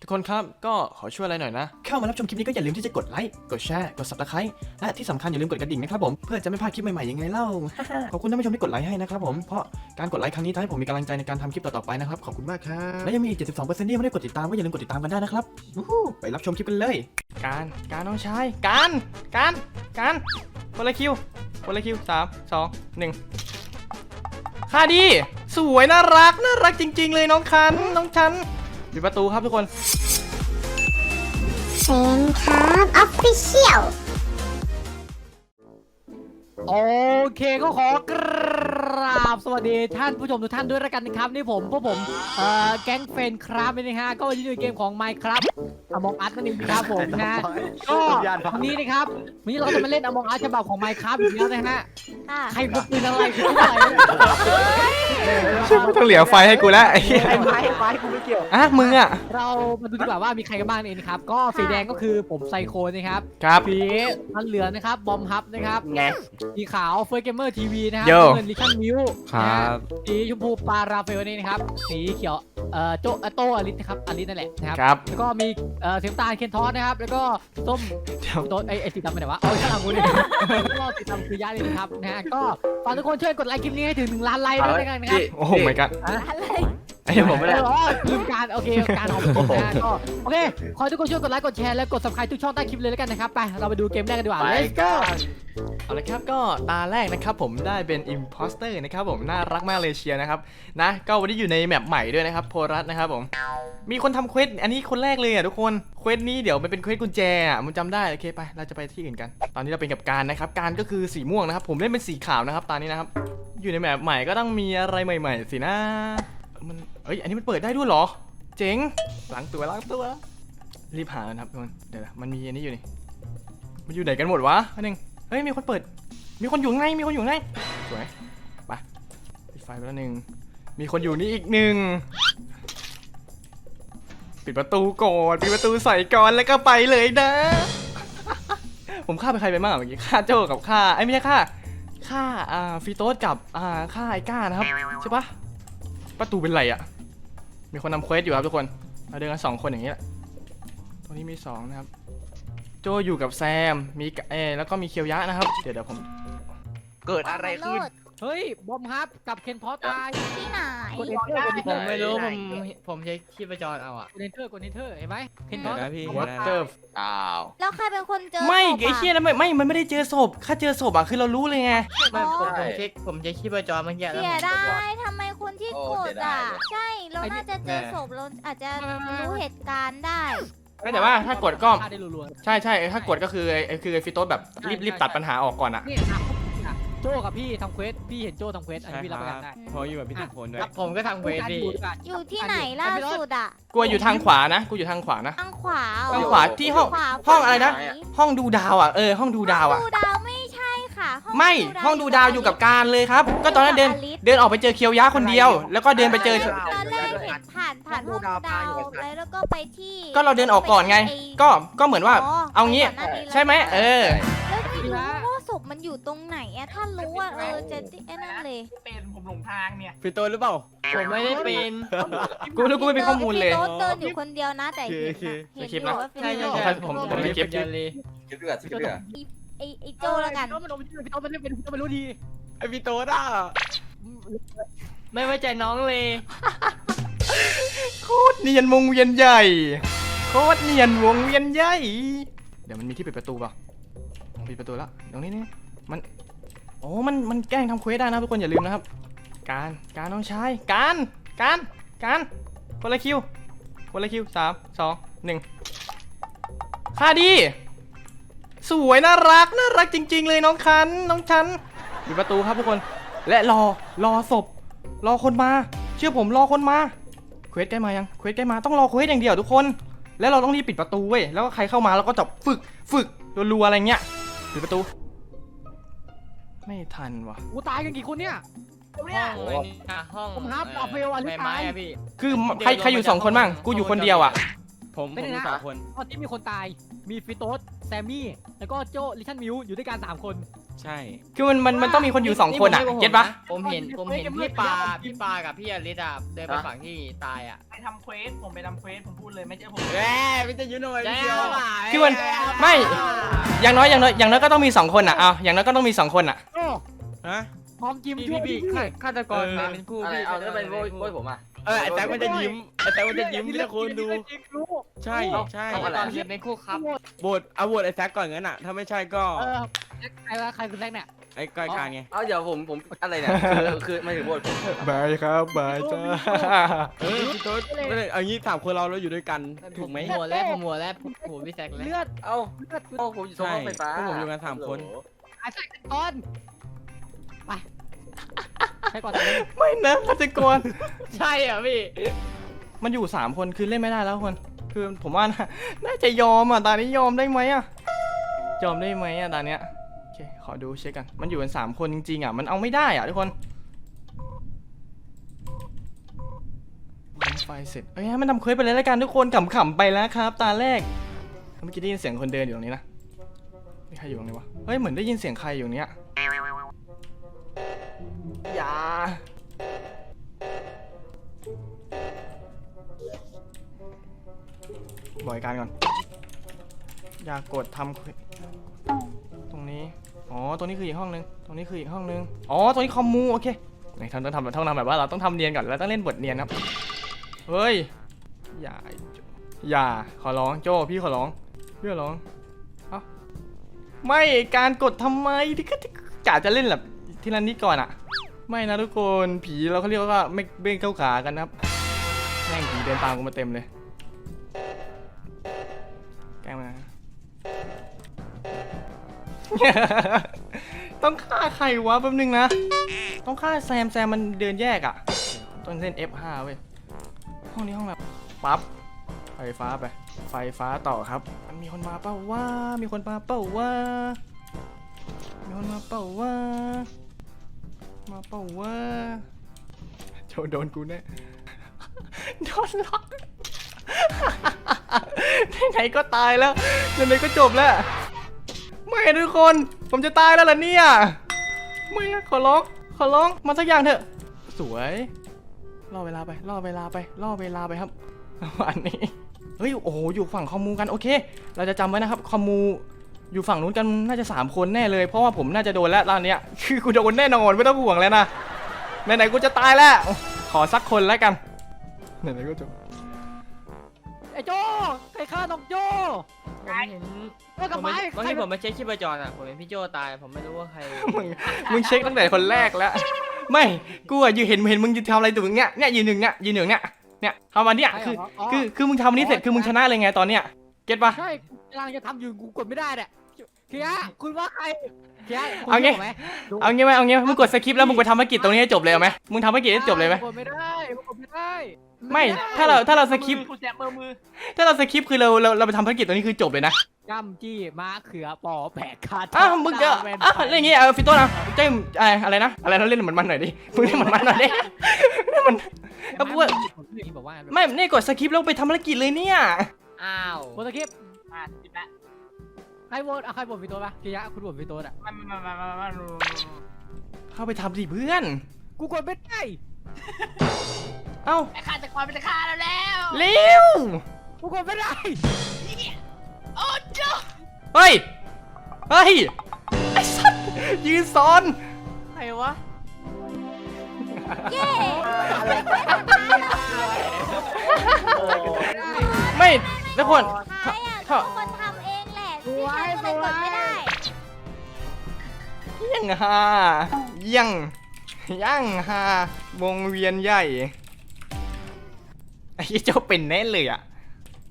ทุกคนครับก็ขอช่วยอะไรหน่อยนะ เข้ามารับชมคลิปนี้ก็อย่าลืมที่จะกดไลค์ กดแชร์ กด subscribe และที่สำคัญอย่าลืมกดกระดิ่งนะครับผมเพื่อจะไม่พลาดคลิปใหม่ๆยังไงเล่า ขอบคุณท่านผู้ชมที่กดไลค์ให้นะครับผมเพราะการกดไลค์ครั้งนี้ทำให้ผมมีกำลังใจในการทำคลิปต่อๆไปนะครับขอบคุณมากครับและยังมีอีก 72%ที่ยังไม่ได้กดติดตามก็อย่าลืมกดติดตามกันได้นะครับวู้ฮู้ไปรับชมคลิปกันเลย การการน้องชายการการการคนละคิวคนละคิวสามสองหนึ่งค่าดี สวยน่ารักน่ารักจริง ๆ เลยน้องคันน้องชัน ปิดประตูครับทุกคน เซนครับออฟฟิเชียล โอเคก็ขอกราบสวัสดีท่านผู้ชมทุกท่านด้วยละกันนะครับนี่ผมพวกผมเอ่อแก๊งเฟนครับนี่นะฮะก็วันนี้อยู่ในเกมของ Minecraft Among Us นั่นเองครับผมนะฮะก็วันนี้นะครับวันนี้เราจะมาเล่น Among Us ฉบับของ Minecraft อีกแล้วนะฮะค่ะใครพกปืนอะไรคืออะไรไม่ต้องเหลียวไฟให้กูแล้วไอ้เหี้ยไอ้ไม้ไม้กูไม่เกี่ยวอะมึงอะเรามาดูดีกว่าว่ามีใครกันบ้างนี่นะครับก็สีแดงก็คือผมไซโคนะครับครับสีมันเหลืองนะครับบอมฮับนะครับไงสีขาวเฟอร์เกมเมอร์ทีวีนะครัโย่ เงินลิชันมิวครับสีชมพูปลาราเฟลนี่นะครับ สีเขียวเอ่อโจเอ่อโตอลิสนะครับอลิสนั่นแหละนะครับ ครับ แล้วก็มีเอ่อสีน้ำตาลเคนทอสนะครับ แล้วก็ส้มเดี๋ยว โดนไอ้ไอ้สีดำไปไหนวะเอาข้างหลังกูนี่ แล้วก็สีดำคือยาเลยนะครับนะฮะก็ฝากทุกคนช่วยกดไลค์คลิปนี้ให้ถึง1ล้านไลค์ด้วยกันนะครับโอ้โหไม่กัน อะไรไอ้เหี้ยผมเอไม่ได้ออ๋อลืมการโอเคการออกนะฮะก็โอเคขอให้ทุกคนช่วยกดไลค์กดแชร์และกด subscribe ทุกช่องใต้คลิปเลยแล้วกันนะครับไปเราไปดูเกมแรกกันดีกว่า let's go เอาละครับก็ตาแรกนะครับผมได้เป็น Imposter นะครับผมน่ารักมากเลยเชียร์นะครับนะก็วันนี้อยู่ในแมปใหม่ด้วยนะครับโพรัสนะครับผมมีคนทำเควสอันนี้คนแรกเลยอะทุกคนเควสนี้เดี๋ยวมันเป็นเควสกุญแจอะมันจำได้โอเคไปเราจะไปที่อื่นกัน ตอนนี้เราเป็นกับการนะครับการก็คือสีม่วงนะครับผมเล่นเป็นสีขาวนะครับตอนนี้นะครับอยู่ในแมปใหม่ก็ต้องมีอะไรใหม่ ๆ สินะ มัน เอ้ย อันนี้มันเปิดได้ด้วยเหรอ เจ๋งล้างตัวล้างตัว รีบหาแล้วนะครับทุกคน เดี๋ยวนะมันมีอันนี้อยู่นี่ มันอยู่ไหนกันหมดวะอันนึงเฮ้ย มีคนเปิด มีคนอยู่ข้างมีคนอยู่ข้างสวยไปปิดไฟไปแล้วหนึ่ง มีคนอยู่นี่อีกหนึ่ง ปิดประตูก่อน ปิดประตูใส่ก่อนแล้วก็ไปเลยนะ ผมฆ่าไปใครไปบ้างเมื่อกี้ ฆ่าโจกับฆ่าไอ้ไม่ใช่ฆ่าฆ่าอ่าฟีโต้กับอ่าฆ่าไอ้ก้านะครับใช่ปะ ประตูเป็นไรอะมีคนทำเควสอยู่ครับทุกคนเราเดินกันสองคนอย่างนี้แหละตรงนี้มีสองนะครับ โจอยู่กับแซม มีกะเออแล้วก็มีเคียวยะนะครับ เดี๋ยวเดี๋ยวผม เกิดอะไรขึ้น เฮ้ย บอมฮับกับเคนทอสตายที่ไหนกดเอนเตอร์กดเอนผเตอมร์ไม่รู้กผมผมใช้ชีพจรเอาอะดเอนเตอร์กดเอนเตอร์เห็นไหมเคนทอสเดี๋ยวนะพี่วอเตอร์อ้าวแล้วใครเป็นคนเจอไม่ศพะไอ้เคียนะไม่ไม่มันไม่ได้เจอศพถ้าเจอศพอะคือเรารู้เลยไงไม่ผมอ๋อผมเช็คผมใช้ชีพจรเมื่อกี้แล้วเสียผมดายทำไมคนที่กดอะ ใช่ เราน่าจะเจอศพเราอาจจะรู้เหตุการณ์ได้แต่ว่าถ้ากดก็ ฆ่าได้รัวใช่ใช่ถ้ากดก็คือไอ้ไอ้คือไอ้ฟิโต้แบบรีบรีบตัดปัญหาออกก่อนอะๆนี่ครับ โจกับพี่ทำเควสพี่เห็นโจทำเควสอันนี้พี่รับประกันได้พออยู่กับพี่ทุกคนด้วยผมก็ทำเควสดีอยู่ที่ไหนล่าสุดอะกูอยู่ทางขวานะกูอยู่ทางขวานะทางขวาเหรอทางขวาที่ห้องขวาห้องอะไรนะฝั่หห้องดูดาวอะเออห้องดูดาวอะห้องดูดาวไม่ใช่ค่ะไม่ห้องดูดาวอยู่กับการเลยครับ ก็ตอนนั้นเดินเดินออกไปเจอเคียวยะคนเดียว แล้วก็เดินไปเจอตอนแรกเห็นผ่านผ่านห้องดูดาวแล้วแล้วก็ไปที่ ก็เราเดินออกก่อนไง ก็ก็เหมือนว่า เอางี้ไปก่นน้นี้ใช่ไหมเออ อยู่ตรงไหนอะถ้ารู้ว่าเออจะไอ้นั่นเลยเป็นผมหลงทางเนี่ยพี่โตหรือเปล่า ผมไม่ได้เป็น กูรู้กูไม่มีข้อมูลเลย พี่โต๊ดเดินอยู่คนเดียวนะแต่เห็นโอเคอะเห็นคลิปอยู่นะ ว่าเป็นใช่ใช่พี่ใช่โต๊ดผมผมผมไม่เก็บเป็นเลยคลิปเดือดคลิปเดือดไอไอโจแล้วกัน พี่โต๊ดมันพี่โต๊ดมันเป็นพี่โต๊ดมันรู้ดีไอพี่โตอะไม่ไว้ใจน้องเลย โคตรเนียนวงเวียนใหญ่ โคตรเนียนวงเวียนใหญ่ เดี๋ยวมันมีที่ปิดประตูป่ะผมปิดประตูแล้วตรงนี้นี่ มันโอ้มัน มันแกล้งทำเควสได้นะทุกคนอย่าลืมนะครับ การ การน้องชาย การ การ การ คนละคิว คนละคิวสามสองหนึ่งค่าดี สวยน่ารัก น่ารักจริง ๆ เลยน้องคัน น้องชันปิดประตูครับทุกคน และรอ รอศพ รอคนมา เชื่อผมรอคนมา เควสใกล้มายัง เควสใกล้มา ต้องรอเควสอย่างเดียวทุกคน แล้วเราต้องรีบปิดประตูเว้ย แล้วก็ใครเข้ามาเราก็จะฝึก ฝึกรัวๆอะไรเงี้ย ปิดประตู ไม่ทันวะกูตายกันกี่คนเนี่ยเนี่ยห้องไอ้นี่อะห้องผมฮับเอาเฟลอะหรือไม้ตายไม้อะพี่ คือใครใครอยู่สองคนบ้างกูอยู่คนเดียวอะ ผมผมมีสองคน ตอนที่มีคนตาย มีฟิโต๊ดแซมมี่ แล้วก็โจลิชันมิวอยู่ด้วยกันสามคน ใช่ คือมันมันมันต้องมีคนอยู่สองคนอะผมเก็ตปะผมเห็นผมเห็นพี่ปาพี่ปากับพี่อลิสอะเดินไปฝั่งที่ตายอะไปทำเควสผมไปทำเควสผมพูดเลยไม่เจอผมแย่ไม่จะยืนหน่อยแล้ไม่เดียววคือมันไม่อย่างน้อยอย่างน้อยอย่างน้อยก็ต้องมีสองคนอะเอาอย่างน้อยก็ต้องมีสองคนอะโอ้ฮะพร้อมจิ้มพี่ช่วยพี่พี่ฆาฆาตกรเออเป็นผู้อะไรพี่เอาถ้าเป็นโว้ยโว้ยผมอะ เออไอ้แซคมันจะยิ้มไอ้แซคมันจะยิ้มที่ละคนดูรู้ใช่ใช่ฆาตกรคือเป็นคู่ครับโหวตเอาโหวตไอ้แซคก่อนงั้นอะ ถ้าไม่ใช่ก็เออใครวะใครคือแรกเนี่ยไอ้ก้อยการไง เอาเดี๋ยวผมผมอะไรเนี่ยคือคือไม่ถึงโว้ยผมบายครับบายจ้าเออพี่โต๊ดไม่ได้เอางี้สามคนเราเราอยู่ด้วยกันถูกไหมผมหัวแล้วผมหัวแล้วผมหัวพี่แซกแล้วเลือดเอ้าเลือดเอ้าผมอยู่ตรงรถไฟฟ้าใช่พวกผมอยู่กันสามคนหายใส่กันก่อนไป ใช้ก่อนเลยไม่นะฆาตกรใช่อะพี่ มันอยู่สามคนคือเล่นไม่ได้แล้วคน คือผมว่าน่าน่าจะยอมอะตอนนี้ยอมได้ไหมอะยอมได้ไหมอะตอนเนี้ยโอเคขอดูเช็คกัน มันอยู่กันสามคนจริงๆอะมันเอาไม่ได้อะทุกคนทำไฟเสร็จเอ้ยให้มันทำเควสไปเลยแล้วกันทุกคนขำๆไปแล้วครับ ตาแรกเมื่อกี้ได้ยินเสียงคนเดินอยู่ตรงนี้นะมีใครอยู่ตรงนี้วะเฮ้ยเหมือนได้ยินเสียงใครอยู่เนี้ยอย่ บอยการก่อน อย่ากกดทำตรงนี้ อ๋อ ตรงนี้คืออีกห้องนึง ตรงนี้คืออีกห้องนึง อ๋อ ตรงนี้คอมมูโอเคไหนทำต้องทำต้องทำแบบว่าเราต้องทำเนียนก่อนเราต้องเล่นบทเนียนครับ เฮ้ย อย่า อย่า ขอร้องโจพี่ขอร้องพี่ขอร้อง เอ้า ไม่การกดทำไมที่ก็กะจะเล่นแบบทีละนิดก่อนอะไม่นะทุกคนผีเราเขาเรียกว่าไม่เบ้งเข้าขากันนะครับแม่งผีเดินตามกูมาเต็มเลย ต้องฆ่าใครวะแป๊บนึงนะ ต้องฆ่าแซมแซมมันเดินแยกอะต้องเล่น F5 เว้ย ห้องนี้ห้องแบบปั๊บ ไฟฟ้าไป ไฟฟ้าต่อครับ มันมีคนมาเปล่าว่า มีคนมาเปล่าว่า มีคนมาเปล่าว่า มาเปล่าว่าโจโดนกูแน่โดนล็อกไหนๆก็ตายแล้วไหนๆก็จบแล้ว ไม่ทุกคน ผมจะตายแล้วล่ะเนี่ย ไม่ขอร้อง ขอร้อง มาสักอย่างเถอะ สวยล่อเวลาไปล่อเวลาไปล่อเวลาไปครับอันนี้ เฮ้ย โอ้โห อยู่ฝั่งคอมูกัน โอเค เราจะจำไว้นะครับ คอมูอยู่ฝั่งนู้นกันน่าจะ 3 คนแน่เลย เพราะว่าผมน่าจะโดนแล้วตอนเนี้ย คือกูโดนแน่นอนไม่ต้องห่วงแล้วนะ ไหนๆกูจะตายแล้ว ขอสักคนแล้วกัน ไหนๆก็จบไอ้โจใครฆ่าน้องโจผมเห็นเมื่อผกับมไม้เมื่อกี้ผมมาเช็คชีพจรอะผมเห็นพี่โจตาย ผมไม่รู้ว่าใคร มึงมึงเช็คตั้งแต่คนแรกแล้ว ไม่กูอะอยู่เห็นเห็นมึงจะทำอะไรตัวมึงเนี่ยเนี่ยยืนหนึ่งเนี่ยยืนหนึ่งเนี่ยเนี่ยทำวันเนี้ยคือคือคือมึงทำวันนี้เสร็จคือมึงชนะเลยไงตอนเนี้ยเก็ตปะใช่กำลังจะทำอยู่กูกดไม่ได้เนี่ย เคียร์คุณว่าใครเคียร์คุณเอางี้รู้ไหมเอางี้ไหมเอางี้ไหมมึงกดสคริปต์แล้วมึงไปทำภารกิจตรงนี้ให้จบเลยเอาไหมมึงทำภารกิจให้จบเลยไหมกดไม่ได้กดไม่ได้ไม่ถ้าเราถ้าเราสคริปต์กูแจกมือมือถ้าเราสคริปต์คือเราเราเราไปทำภารกิจตรงนี้คือจบเลยนะย่ำจี้ม้าเขือปอแปะคาอ้าวมึงจะอะอะไรอย่างงี้เอาฟิโต้นะเจ้มอะไรอะไรนะอะไรนะเล่นเหมือนมันหน่อยดิมึงเล่นเหมือนมันหน่อยดินี่มันก็พูดผมบอกว่าไม่นี่กดสคริปต์แล้วไปทำภารกิจเลยเนี่ยอ้าวโปรตะกิปอะจิบละ ใครโหวตอะใครโหวตพี่โต๊ดปะเคียร์คุณโหวตพี่โต๊ดอะมามามามามาเข้าไปทำสิเพื่อน กูกดไม่ได้เอ้าไอ้ข้าจะความเป็นข้าแล้วแล้วเร็วกูกดไม่ได้โอ้เจ้าเฮ้ย เฮ้ย ไอ้สัตว์ยืนซ้อนใครวะเย้ไม่ไม่ทุกคนท้ายอะทุกคน หละพี่ชายก็เลยกดไม่ได้ ยังฮายัง ยังฮาวงเวียนใหญ่ไอ้เจ้าเป็นแน่เลยอะ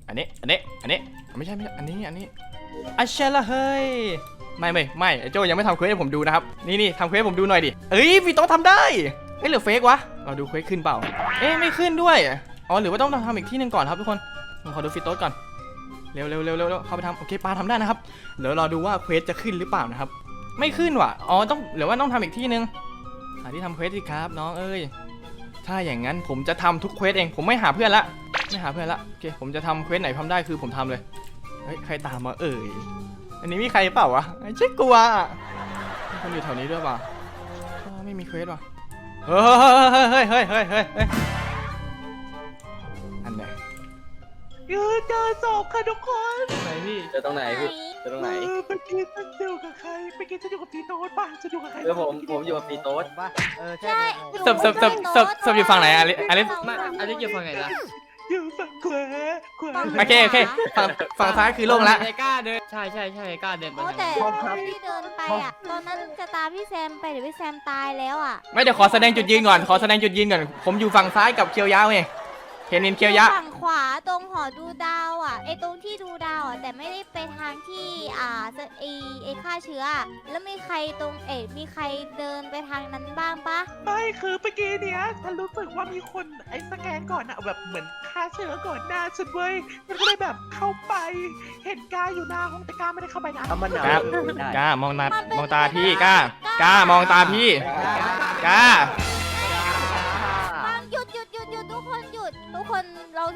อันนี้ อันนี้ อันนี้ ไม่ใช่ไม่ใช่อันนี้ อันนี้อาเชละเฮ้ย ไม่ไม่ไม่ไอ้โจยังไม่ทำเควสให้ผมดูนะครับ นี่นี่ทำเควสให้ผมดูหน่อยดิ เอ้ยพี่โต๊ะทำได้เอ้ยหรือเฟกวะ เราดูเควสขึ้นเปล่า เอ๊ะไม่ขึ้นด้วย อ๋อหรือว่าต้องทำอีกที่หนึ่งก่อนครับทุกคนผมขอดูฟิโต๊ะก่อน เร็วเร็วเร็วเร็วเข้าไปทำโอเคปาทำได้นะครับเดี๋ยวรอดูว่าเควสจะขึ้นหรือเปล่านะครับ ไม่ขึ้นว่ะอ๋อต้องหรือว่าต้องทำอีกที่หนึ่งหาที่ทำเควสสิครับน้องเอ้ยถ้าอย่างนั้นผมจะทำทุกเควสเองผมไม่หาเพื่อนละไม่หาเพื่อนละโอเคผมจะทำเควสไหนทำได้คือผมทำเลยเฮ้ยใครตามมาเอ่ยอันนี้มีใครเปล่าวะไอ้เจ๊กลัวอะคนอยู่แถวนี้ด้วยป่ะไม่มีเควสป่ะเฮ้ยเฮ้ยเฮ้ยเฮ้ยเฮ้ย ยืนเจอศพค่ะทุกคนไหนพี่เจอตรงไหนพูดเจอตรงไหน เออเมื่อกี้ฉันอยู่กับใครเมื่อกี้ฉันอยู่กับพี่โน้ตป่ะฉันอยู่กับใครเออผมผมอยู่กับปีโต๊ดเออใช่ศพศพศพศพศพอยู่ฝั่งไหนอะลิอลิสไม่อันนี้อยู่ฝั่งไหนล่ะอยู่ฝั่งขวาขวาโอเคโอเคฝั่งฝั่งซ้ายคือโล่งแล้วไอ้กล้าเดินใช่ใช่ใช่ไอ้กล้าเดินไปโอ้ทางแต่นั้นที่เดินไปอะตอนนั้นจะตามพี่แซมไปเดี๋ยวพี่แซมตายแล้วอะไม่เดี๋ยวขอแสดงจุดยืนก่อนขอแสดงจุดยืนก่อนผมอยู่ฝั่งซ้ายกับเคียวยาวเอง เห็นเห็นเคียวยะ ฝั่งขวาตรงหอดูดาวอะไอตรงที่ดูดาวอะแต่ไม่ได้ไปทางที่อ่าไอไอฆ่าเชื้ออะแล้วมีใครตรงเอ็มีใครเดินไปทางนั้นบ้างปะไม่คือเมื่อกี้เนี้ยฉันรู้สึกว่ามีคนไอ้สแกนก่อนอะแบบเหมือนฆ่าเชื้อก่อนหน้าฉันเว้ยมันก็เลยแบบเข้าไป เห็นกาอยู่หน้าห้องแต่กาไม่ได้เข้าไปนะทำมันหนาวครับกล้ามองตามองตาพี่กล้ากล้ามองตาพี่กล้า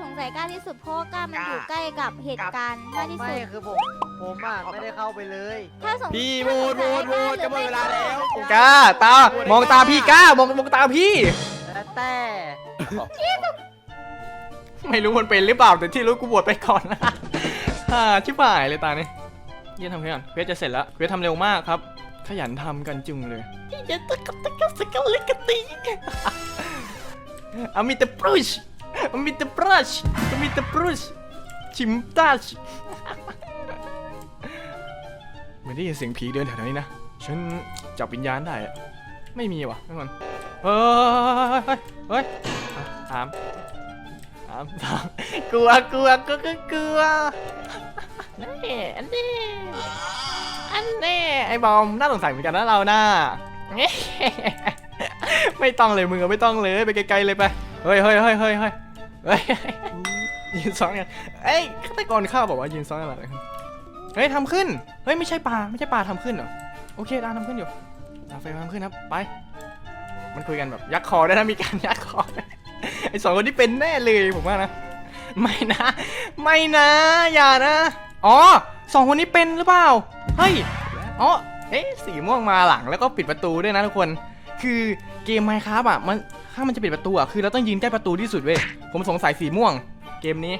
สงสัยกล้าที่สุดเพราะว่ากล้ามันอยู่ใกล้กับเหตุการณ์มากที่ไม่สุด คือผม ผมอะไม่ได้เข้าไปเลย ถ้าสงพี่ถ้าโหวสตงโหวสัยตโหวตจะหมดเวลาแล้วกล้าตามองตาพี่กล้ามองมองตาพี่ แล้วแต่ ไม่รู้มันเป็นหรือเปล่าแต่ที่รู้กูบวชไปก่อนนะฮ่าชิบหายเลยตาเนี่ยเยี่ยมทำเพื่อนเควสจะเสร็จแล้วเควสทำเร็วมากครับ ขยันทำกันจุงเลยอย่าตะกับตะกับสกัลเล็กกะติอามิตาปรุชอามิตาปรุช อามิตาปรุชชิมตัชไม่ได้ยินเสียงผีเดินแถวนี้นะ ฉันจับวิญญาณได้อะไม่มีว่ะทุกคนเฮ้ย เฮ้ยเฮ้ยถามถามถามกลัวกลัวก็ก็กลัวนี่อันนี้อันนี้ไอ้บอมน่าสงสัยเหมือนกันนะเราน่าไม่ต้องเลยมึงอะไม่ต้องเลยไปไกลๆเลยไป เฮ้ยเฮ้ยเฮ้ยเฮ้ย เฮ้ยยืนซ้อนกันเอ้ยฆาตกรข้าบอกว่ายืนซ้อนกันอะไรกันเฮ้ยทำขึ้น เฮ้ยไม่ใช่ปลาไม่ใช่ปลาทำขึ้นเหรอ โอเคดาทำขึ้นอยู่ดาไฟทำขึ้นครับ ไป มันคุยกันแบบยักคอได้นะมีการยักคอ ไอสองคนที่เป็นแน่เลยผมว่านะ ไม่นะ ไม่นะ อย่านะ อ๋อสองคนนี้เป็นหรือเปล่า เฮ้ย อ๋อ เอ๊ะสีม่วงมาหลังแล้วก็ปิดประตูด้วยนะทุกคน คือเกมไมค์ครับอะมัน ถ้ามันจะปิดประตูอะคือเราต้องยืนใกล้ประตูที่สุดเว้ยผมสงสัยสีม่วง เกมนี้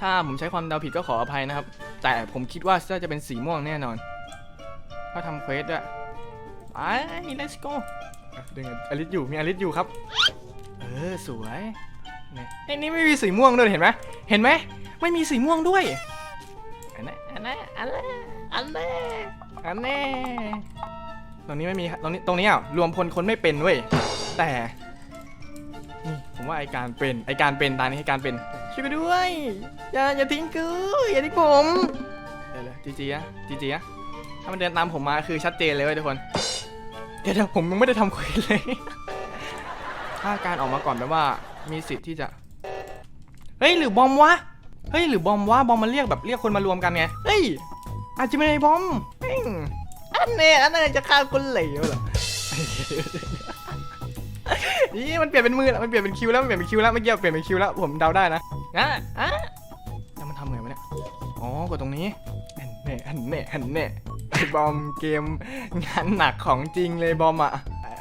ถ้าผมใช้ความเดาผิดก็ขออภัยนะครับ แต่ผมคิดว่าน่าจะเป็นสีม่วงแน่นอนถ้าทำเควสด้วยไป let's go อะดึงอลิสอยู่มีอลิสอยู่ครับ เออสวยเนี่ยไอ้นี่ไม่มีสีม่วงด้วยเห็นไหมเห็นไหมไม่มีสีม่วงด้วยอันนั้นอันนั้นอันนั้นอันนั้นอันนั้นตรงนี้ไม่มีตรงนี้ตรงนี้อะรวมพลคนไม่เป็นเว้ยแต่นี่ผม ว่าไอการเป็นไอการเป็นตานี้ไอการเป็นช่วยไปด้วยอย่าอย่าทิ้งกูอย่าทิ้งผมเดี๋ยวจีจีอะจีจีอะถ้ามันเดินตามผมมาคือชัดเจนเลยเว้ยทุกคนเดี๋ยวเดี๋ยวผมยังไม่ได้ทำเควสเลย ถ้าการออกมาก่อนแปลว่ามีสิทธิ์ที่จะเฮ้ยหรือบอมวะเฮ้ยหรือบอมวะบอมมันเรียกแบบเรียกคนมารวมกันไงเฮ้ยอาจจะไม่ใช่บอมอันเนี้ยอันเนั้นจะฆ่าคนเหลวเหรอ นี่มันเปลี่ยนเป็นมือแล้วมันเปลี่ยนเป็นคิวแล้วมันเปลี่ยนเป็นคิวแล้วเมื่อกี้เปลี่ยนเป็นคิวแล้วผมเดาได้นะอะอะแล้วมันทำไงวะเนี่ยอ๋อกดตรงนี้อันเน่อันเน่อันเน่ไอ้บอมเกมงานหนักของจริงเลยบอมอะ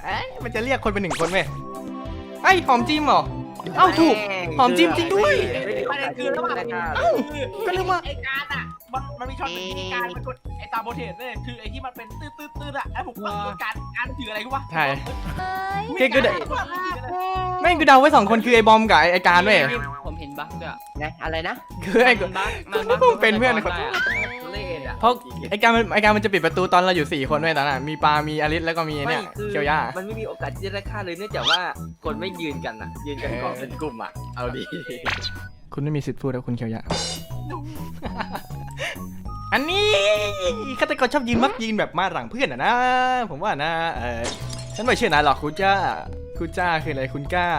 เอ้ยมันจะเรียกคนเป็นหนึ่งคนเว้ยไอ้ยหอมจิ้มเหรอเอ้าถูกหอมจิ้มจริงด้วย ประเด็นคือระหว่างเอ้าก็นึกว่า ไอ้การอะมันมันมีช็อตหนึ่งที่การมันกด ไอ้ตาโบเทสเนี่ยคือไอ้ที่มันเป็นตื้อตื้อตื้ออะไอ้ผมก็คือการการถืออะไรกูวะใช่ เอ้ยเก่งก็ได้ไม่งกูเดาไว้สองคนคือไอ้บอมกับไอ้ไอ้การเว้ยผมเห็นบั๊กด้วยไงอะไรนะ คือไอ้ มันบั๊กกูนึกว่าเป็นเพื่อนคนได้ะเล่นอะเพราะไอ้การมันไอ้การมันจะปิดประตูตอนเราอยู่สี่คนเว้ยตอนนั้นอะมีปา มีอลิสแล้วก็มีไอ้เนี่ยคือเคียวย่า มันไม่มีโอกาสที่จะได้ฆ่าเลยเนื่องจากว่าคนไม่ยืนกันอะยืนกันก่อนเป็นกลุ่มอะเอาดีคุณไม่มีสิทธิ์พูดแล้วคุณเคียวยะอันนี้ ฆาตกรชอบยืนมักยืนแบบมาหลังเพื่อนอะนะ ผมว่านะเออฉันไม่เชื่อนายหรอกคุณจ้า คุณจ้าคืออะไรคุณกล้า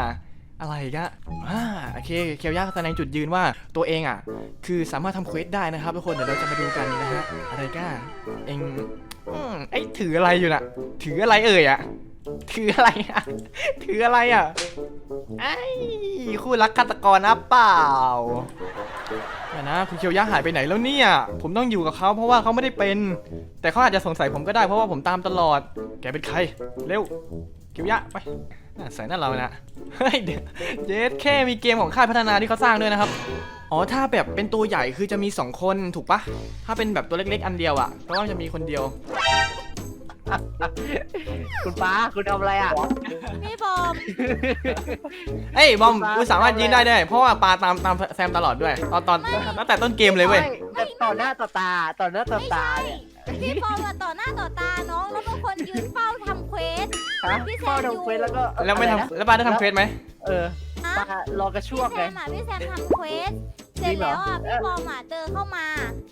อะไรกะอ่าโอเค เคียวยะแสดงจุดยืนว่าตัวเองอะ คือสามารถทำเควสได้นะครับทุกคน เดี๋ยวเราจะมาดูกันนะฮะ อะไรก้า เองอืมไอ้ถืออะไรอยู่น่ะ ถืออะไรเอ่ยอะ ถืออะไรอะ ถืออะไรอะ ไอ้คู่รักฆาตกรนะเปล่าเดี๋ยนะคุณเคียวยะหายไปไหนแล้วเนี่ย ผมต้องอยู่กับเขาเพราะว่าเขาไม่ได้เป็น แต่เขาอาจจะสงสัยผมก็ได้เพราะว่าผมตามตลอด แกเป็นใคร เร็วคิวยะไปน่าใส่หน้าเรานะเฮ้ยเดี๋ยวเจสแค่มีเกมของค่ายพัฒนาที่เขาสร้างด้วยนะครับ อ๋อ ถ้าแบบเป็นตัวใหญ่คือจะมี 2 คนถูกปะ ถ้าเป็นแบบตัวเล็กๆ อันเดียวอะเพราะว่าจะมีคนเดียว คุณป้าคุณทำอะไรอะ พี่บอมเอ้ยบอมกูสามารถยืนได้ด้วยเพราะว่าปลาตามตามแซมตลอดด้วย ตอนตอนตั้งแต่ต้นเกมเลยเว้ย ไม่แต่ต่อหน้าต่อตาต่อหน้าต่อไม่ตาใช่ เนี่ย พี่บอมอะต่อหน้าต่อตาน้องแล้วเป็นคนยืนเฝ้าทำเควส ฮะพี่แซม พ่ออยู่ทำเควสแล้วก็แล้วไม่อะไรนะทำแล้วปลาได้ทำเควสไหมเออฮะป้ารอกระช่พี่วงแซไงมอะพี่แซมทำเควส เสร็จแล้วอะจริพี่งเหรอบอมอะเดินเข้ามา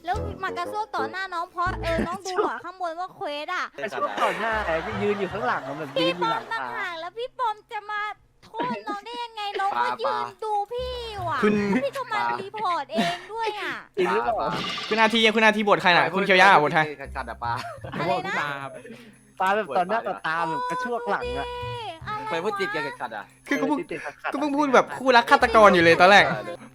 แล้วมากระซวกต่อหน้าน้องเพราะเออน้องดูหัวข้างบนว่าเควสอะกระช่วงต่อหน้าไงยืนอยู่ข้างหลังอะแบบยืพี่นอบยู่อหลัมงต่างตาหากแล้วพี่บอมจะมาโทษน้องได้ยังไงน้องก็ยืนดูพี่อยู่อะคุณพี่ก็มารีพอร์ตเองด้วยอะจริงหรือเปล่าคุณนาทีคุณนาทีบทใครน่ะคุณเคียวยะบทใครกัดอะปลาอะไรนะปลาครับปาแบบต่อหน้าต่อตาแบบกระช่วงหลังอะ ไปพูดติดกันกับกัดอะคือกูเพิ่งติดๆขัดๆกูเพิ่งพูดแบบคู่รักฆาตกรอยู่เลยตอนแรก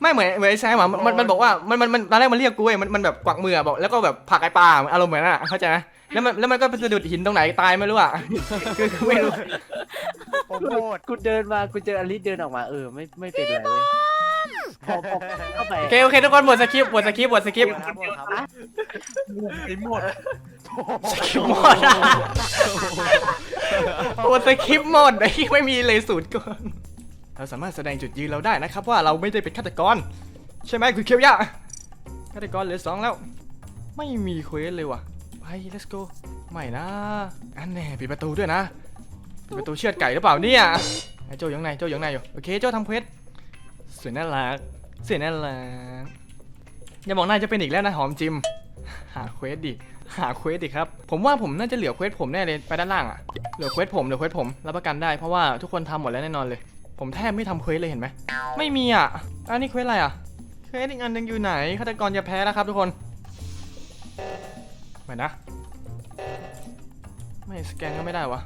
ไม่เหมือนเหมือนไอ้แซมอะมันมันมันบอกว่ามันมันมันตอนแรกมันเรียกกูเว้ยมันมันแบบกวักมืออะบอกแล้วก็แบบผลักไอ้ปลาอารมณ์เหมือนน่ะเข้าใจไหมแล้วมันแล้วมันก็ไปสะดุดหินตรงไหนตายไม่รู้อะคือคือไม่รู้ผมโหดกูเดินมากูเจออลิสเดินออกมาเออไม่ไม่เป็นไรเลยพอพอเข้าไปโอเคโอเคทุกคนบทสคริปต์บทสคริปต์บทสคริปต์ไอ้หมดสคริปต์หมด อะบทสคริปต์หมดไอ้ที่ไม่มีเลยสูตรก่อนเราสามารถแสดงจุดยืนเราได้นะครับ ว่าเราไม่ได้เป็นฆาตกร ใช่ไหมคุณเคียวยะฆาตกรเหลือสองแล้ว ไม่มีเควสเลยว่ะไป let's go ไม่นะอันแน่ปิดประตูด้วยนะปิดประตูเชือดไก่หรือเปล่าเนี่ยไอ้โจอยู่ข้างในโจอยู่ข้างในอยู่โอเคโจทำเควสสวยน่ารักสวยน่ารักอย่าบอกน่าจะเป็นอีกแล้วนะหอมจิม หาเควสดิ หาเควสดิครับ ผมว่าผมน่าจะเหลือเควสผมแน่เลยไปด้านล่างอะเหลือเควสผมเหลือเควสผมรับประกันได้เพราะว่าทุกคนทำหมดแล้วแน่นอนเลย ผมแทบไม่ทำเควสเลยเห็นไหมไม่มีอะอันนี้เควสอะไรอะเควสอีกอันหนึ่งอยู่ไหนฆาตกรจะแพ้แล้วครับ ทุกคนไม่นะ ไม่สแกนก็ไม่ได้วะ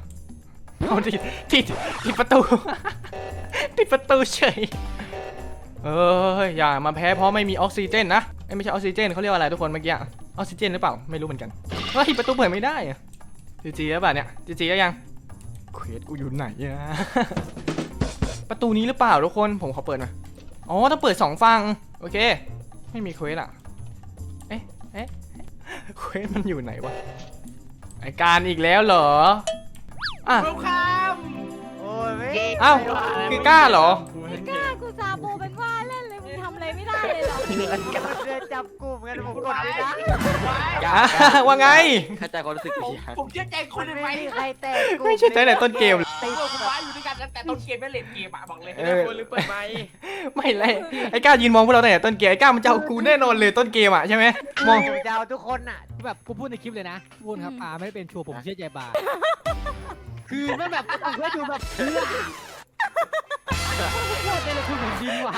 เอาติดติดติดประตูติดประตูเฉยเอออย่ามาแพ้เพราะไม่มีออกซิเจนนะไม่ใช่ออกซิเจนเขาเรียกว่าอะไรทุกคนเมื่อกี้ อะออกซิเจนหรือเปล่า ไม่รู้เหมือนกัน เฮ้ย ประตูเปิดไม่ได้อะจีจีแล้วป่ะเนี่ยจีจีแล้วยังเควสกูอยู่ไหนอะประตูนี้หรือเปล่าทุกคน ผมขอเปิดหน่อยอ๋อต้องเปิดสองฝั่ง โอเค ไม่มีเควสอะเอ๊ะ เอ๊ะ เควสมันอยู่ไหนวะไอการอีกแล้วเหรอ อะ เวลคัมโอ้ยไม่เอ้าคือกล้าเหรอ กล้ากูซาโบเป็ ไรไม่ได้เลยหรอกเดินจับกลุ่มกันผมกดไม่ได้อะว่าไง เข้าใจความรู้สึกผมดีครับผมเชื่อใจคุณเลยไหมไม่มีใครแตะกลุ่ไม่ใช่ใจไหนต้นเกมตีพวกคุณว้าอยู่ด้วยกันตั้งแต่ต้นเกมไม่เล่นเกมอะบอกเลยเอเอออหรือเปิดไมค์ไม่เลยไอ้กล้ายืนมองพวกเราตั้งแต่ต้นเกมไอ้กล้ามันจะเอากูแน่นอนเลยต้นเกมอะใช่ไหมมองผมจะเอาทุกคนน่ะ แบบกูพูดในคลิปเลยนะทุกคนครับปาไม่ได้เป็นชัวร์ผมเชื่อใจปาคือไม่แบบผมแค่ดูแบบเพื่อพูดในเลยคือผมดินว่ะ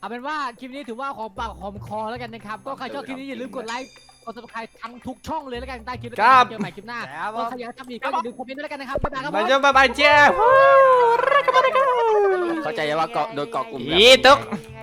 เอาเป็นว่าคลิปนี้ถือว่าของปากหอมคอแล้วกันนะครับ ก็ใครชอบคลิปนี้อย่าลืมกดไลค์กด subscribe ทั้งทุกช่องเลยแล้วกันใต้คลิปแล้วกันเจอใหม่คลิปหน้าครับก็ใครอยากทำอีกก็อย่าลืมคอมเมนต์ด้วยแล้วกันนะครับบ๊ายบายครับผไปมเจอบ๊ายบายเจ้า เข้าใจว่าเกาะโดนเกาะกลุ่มอีตุ๊กไง